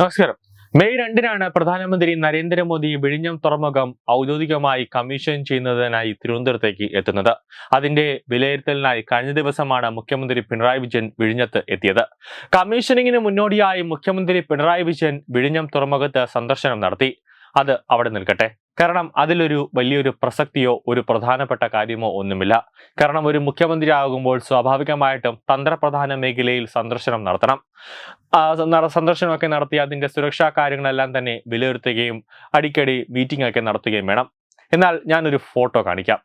നമസ്കാരം. മെയ് രണ്ടിനാണ് പ്രധാനമന്ത്രി നരേന്ദ്രമോദി വിഴിഞ്ഞം തുറമുഖം ഔദ്യോഗികമായി കമ്മീഷൻ ചെയ്യുന്നതിനായി തിരുവനന്തപുരത്തേക്ക് എത്തുന്നത്. അതിന്റെ വിലയിരുത്തലിനായി കഴിഞ്ഞ ദിവസമാണ് മുഖ്യമന്ത്രി പിണറായി വിജയൻ വിഴിഞ്ഞത്ത് എത്തിയത്. കമ്മീഷനിങ്ങിന് മുന്നോടിയായി മുഖ്യമന്ത്രി പിണറായി വിജയൻ വിഴിഞ്ഞം തുറമുഖത്ത് സന്ദർശനം നടത്തി. അത് അവിടെ നിൽക്കട്ടെ. കാരണം അതിലൊരു വലിയൊരു പ്രസക്തിയോ ഒരു പ്രധാനപ്പെട്ട കാര്യമോ ഒന്നുമില്ല. കാരണം ഒരു മുഖ്യമന്ത്രി ആകുമ്പോൾ സ്വാഭാവികമായിട്ടും തന്ത്രപ്രധാന മേഖലയിൽ സന്ദർശനം നടത്തണം. സന്ദർശനമൊക്കെ നടത്തി അതിന്റെ സുരക്ഷാ കാര്യങ്ങളെല്ലാം തന്നെ വിലയിരുത്തുകയും അടിക്കടി മീറ്റിംഗൊക്കെ നടത്തുകയും വേണം. എന്നാൽ ഞാനൊരു ഫോട്ടോ കാണിക്കാം.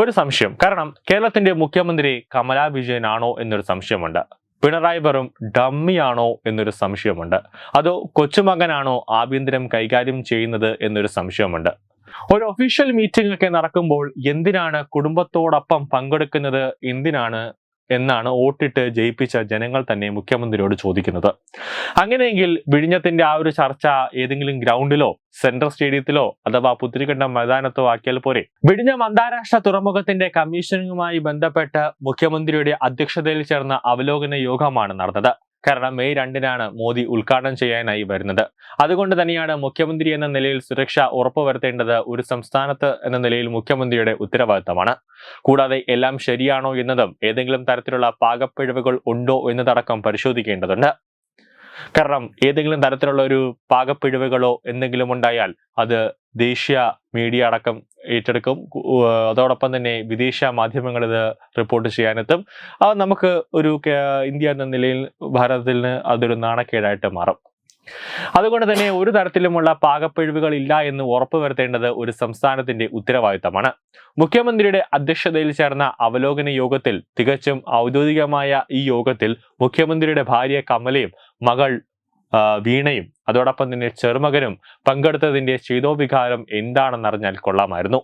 ഒരു സംശയം. കാരണം കേരളത്തിന്റെ മുഖ്യമന്ത്രി കമലാ വിജയനാണോ എന്നൊരു സംശയമുണ്ട്. പിണറായി വെറും ഡമ്മിയാണോ എന്നൊരു സംശയമുണ്ട്. അതോ കൊച്ചുമകനാണോ ആഭ്യന്തരം കൈകാര്യം ചെയ്യുന്നത് എന്നൊരു സംശയമുണ്ട്. ഒരു ഒഫീഷ്യൽ മീറ്റിംഗ് ഒക്കെ നടക്കുമ്പോൾ എന്തിനാണ് കുടുംബത്തോടൊപ്പം പങ്കെടുക്കുന്നത്? എന്തിനാണ് എന്നാണ് വോട്ടിട്ട് ജയിപ്പിച്ച ജനങ്ങൾ തന്നെ മുഖ്യമന്ത്രിയോട് ചോദിക്കുന്നത്. അങ്ങനെയെങ്കിൽ വിഴിഞ്ഞത്തിന്റെ ആ ഒരു ചർച്ച ഏതെങ്കിലും ഗ്രൗണ്ടിലോ സെൻട്രൽ സ്റ്റേഡിയത്തിലോ അഥവാ പുത്തിരിക്കണ്ടം മൈതാനത്തോ ആക്കിയാൽ പോരെ? വിഴിഞ്ഞം അന്താരാഷ്ട്ര തുറമുഖത്തിന്റെ കമ്മീഷനിങ്ങുമായി ബന്ധപ്പെട്ട് മുഖ്യമന്ത്രിയുടെ അധ്യക്ഷതയിൽ ചേർന്ന അവലോകന യോഗമാണ് നടന്നത്. കാരണം മെയ് രണ്ടിനാണ് മോദി ഉദ്ഘാടനം ചെയ്യാനായി വരുന്നത്. അതുകൊണ്ട് തന്നെയാണ് മുഖ്യമന്ത്രി എന്ന നിലയിൽ സുരക്ഷ ഉറപ്പുവരുത്തേണ്ടത് ഒരു സംസ്ഥാനത്ത് എന്ന നിലയിൽ മുഖ്യമന്ത്രിയുടെ ഉത്തരവാദിത്തമാണ്. കൂടാതെ എല്ലാം ശരിയാണോ എന്നതും ഏതെങ്കിലും തരത്തിലുള്ള പാകപ്പിഴവുകൾ ഉണ്ടോ എന്നതടക്കം പരിശോധിക്കേണ്ടതുണ്ട്. കാരണം ഏതെങ്കിലും തരത്തിലുള്ള ഒരു പാകപ്പിഴവുകളോ എന്തെങ്കിലും ഉണ്ടായാൽ അത് ദേശീയ മീഡിയ അടക്കം ഏറ്റെടുക്കും. അതോടൊപ്പം തന്നെ വിദേശ മാധ്യമങ്ങൾ ഇത് റിപ്പോർട്ട് ചെയ്യാനെത്തും. അത് നമുക്ക് ഒരു ഇന്ത്യ എന്ന നിലയിൽ ഭാരതത്തിന് അതൊരു നാണക്കേടായിട്ട് മാറും. അതുകൊണ്ട് തന്നെ ഒരു തരത്തിലുമുള്ള പാകപ്പിഴവുകൾ ഇല്ല എന്ന് ഉറപ്പുവരുത്തേണ്ടത് ഒരു സംസ്ഥാനത്തിന്റെ ഉത്തരവാദിത്തമാണ്. മുഖ്യമന്ത്രിയുടെ അധ്യക്ഷതയിൽ ചേർന്ന അവലോകന യോഗത്തിൽ തികച്ചും ഔദ്യോഗികമായ ഈ യോഗത്തിൽ മുഖ്യമന്ത്രിയുടെ ഭാര്യ കമലയും മകൾ വീണയും അതോടൊപ്പം തന്നെ ചെറുമകനും പങ്കെടുത്തതിന്റെ ചെയ്തോവികാരം എന്താണെന്നറിഞ്ഞാൽ കൊള്ളാമായിരുന്നു.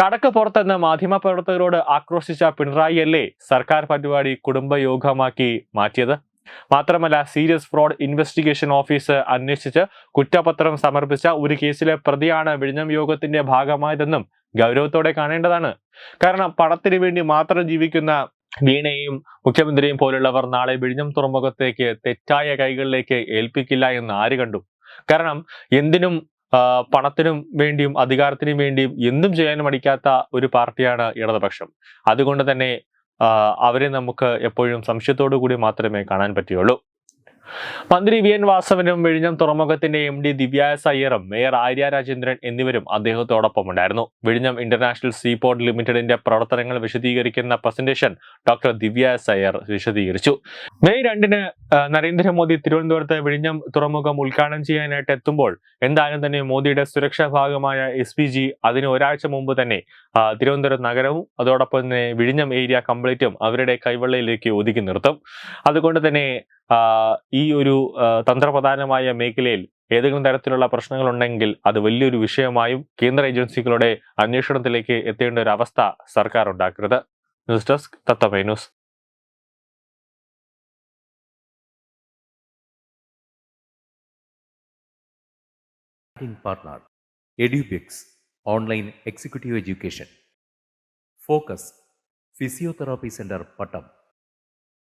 കടക്ക് പുറത്തെന്ന് മാധ്യമപ്രവർത്തകരോട് ആക്രോശിച്ച പിണറായി അല്ലേ സർക്കാർ പരിപാടി കുടുംബയോഗമാക്കി മാറ്റിയത്? മാത്രമല്ല സീരിയസ് ഫ്രോഡ് ഇൻവെസ്റ്റിഗേഷൻ ഓഫീസ് അന്വേഷിച്ച് കുറ്റപത്രം സമർപ്പിച്ച ഒരു കേസിലെ പ്രതിയാണ് വിഴിഞ്ഞം യോഗത്തിന്റെ ഭാഗമായതെന്നും ഗൗരവത്തോടെ കാണേണ്ടതാണ്. കാരണം പണത്തിന് വേണ്ടി മാത്രം ജീവിക്കുന്ന വീണയും മുഖ്യമന്ത്രിയും പോലുള്ളവർ നാളെ വിഴിഞ്ഞം തുറമുഖത്തേക്ക് തെറ്റായ കൈകളിലേക്ക് ഏൽപ്പിക്കില്ല എന്ന് ആര് കണ്ടു? കാരണം എന്തിനും പണത്തിനും വേണ്ടിയും അധികാരത്തിനും വേണ്ടിയും എന്തും ചെയ്യാൻ മടിക്കാത്ത ഒരു പാർട്ടിയാണ് ഇടതുപക്ഷം. അതുകൊണ്ട് തന്നെ അവരെ നമുക്ക് എപ്പോഴും സംശയത്തോടു കൂടി മാത്രമേ കാണാൻ പറ്റുകയുള്ളൂ. മന്ത്രി വി എൻ വാസവനും വിഴിഞ്ഞം തുറമുഖത്തിന്റെ എം ഡി ദിവ്യാസ് അയ്യറും മേയർ ആര്യ രാജേന്ദ്രൻ എന്നിവരും അദ്ദേഹത്തോടൊപ്പം ഉണ്ടായിരുന്നു. വിഴിഞ്ഞം ഇന്റർനാഷണൽ സീപോർട്ട് ലിമിറ്റഡിന്റെ പ്രവർത്തനങ്ങൾ വിശദീകരിക്കുന്ന പ്രസന്റേഷൻ ഡോക്ടർ ദിവ്യാസ് അയ്യർ വിശദീകരിച്ചു. മെയ് രണ്ടിന് നരേന്ദ്രമോദി തിരുവനന്തപുരത്ത് വിഴിഞ്ഞം തുറമുഖം ഉദ്ഘാടനം ചെയ്യാനായിട്ട് എത്തുമ്പോൾ എന്തായാലും തന്നെ മോദിയുടെ സുരക്ഷാ ഭാഗമായ എസ് പി ജി അതിന് ഒരാഴ്ച മുമ്പ് തന്നെ തിരുവനന്തപുരം നഗരവും അതോടൊപ്പം തന്നെ വിഴിഞ്ഞം ഏരിയ കംപ്ലീറ്റും അവരുടെ കൈവെള്ളയിലേക്ക് ഒതുക്കി നിർത്തും. അതുകൊണ്ട് തന്നെ ഈ ഒരു തന്ത്രപ്രധാനമായ മേഖലയിൽ ഏതെങ്കിലും തരത്തിലുള്ള പ്രശ്നങ്ങൾ ഉണ്ടെങ്കിൽ അത് വലിയൊരു വിഷയമായും കേന്ദ്ര ഏജൻസികളുടെ അന്വേഷണത്തിലേക്ക് എത്തേണ്ട ഒരു അവസ്ഥ സർക്കാർ ഉണ്ടാക്കരുത് news desk തത്തമൈ news. Online executive education focus physiotherapy centre Pattam